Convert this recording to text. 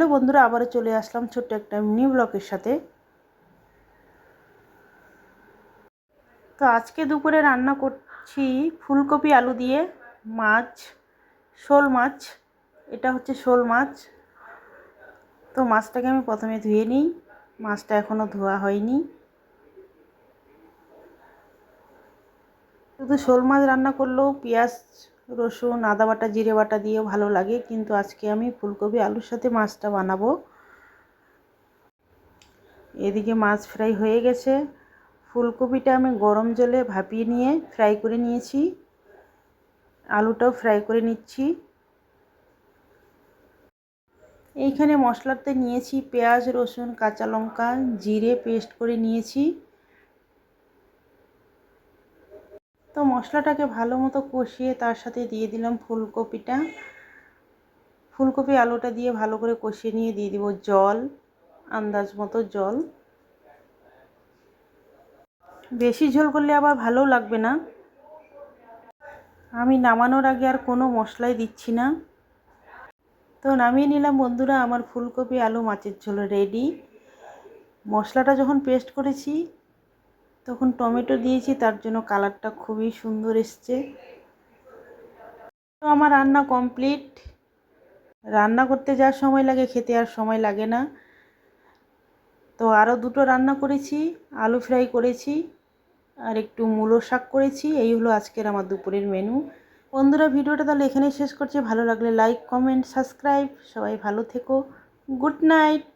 Hello বন্ধুরা, আবারও চলে আসলাম ছোট্ট একটা মিনি ব্লকের সাথে। তো আজকে দুপুরে রান্না করছি ফুলকপি আলু দিয়ে মাছ, শোল মাছ। এটা হচ্ছে শোল মাছ। তো মাছটাকে আমি প্রথমে ধুয়ে নিই। মাছটা এখনও ধোয়া হয়নি। শুধু শোল মাছ রান্না করলেও পেঁয়াজ রসুন, আদা বাটা, জিরে বাটা দিয়েও ভালো লাগে। কিন্তু আজকে আমি ফুলকপি, আলুর সাথে মাছটা বানাবো। এদিকে মাছ ফ্রাই হয়ে গেছে। ফুলকপিটা আমি গরম জলে ভাপিয়ে নিয়ে ফ্রাই করে নিয়েছি। আলুটাও ফ্রাই করে নিচ্ছি। এইখানে মশলাতে নিয়েছি পেঁয়াজ, রসুন, কাঁচা লঙ্কা, জিরে পেস্ট করে নিয়েছি। তো মশলাটাকে ভালো মতো কষিয়ে তার সাথে দিয়ে দিলাম ফুলকপিটা। ফুলকপি আলুটা দিয়ে ভালো করে কষিয়ে নিয়ে দিয়ে দিব জল, আন্দাজ মতো জল। বেশি ঝোল করলে আবার ভালো লাগবে না। আমি নামানোর আগে আর কোনো মশলাই দিচ্ছি না। তো নামিয়ে নিলাম বন্ধুরা, আমার ফুলকপি আলু মাছের ঝোল রেডি। মশলাটা যখন পেস্ট করেছি তখন টমেটো দিয়েছি, তার জন্য কালারটা খুবই সুন্দর এসছে। তো আমার রান্না কমপ্লিট। রান্না করতে যা সময় লাগে, খেতে আর সময় লাগে না। তো আরও দুটো রান্না করেছি, আলু ফ্রাই করেছি, আর একটু মূলো শাক করেছি। এই হলো আজকের আমার দুপুরের মেনু। বন্ধুরা, ভিডিওটা তাহলে এখানেই শেষ করছি। ভালো লাগলে লাইক কমেন্ট সাবস্ক্রাইব সবাই ভালো থেকো। Good night!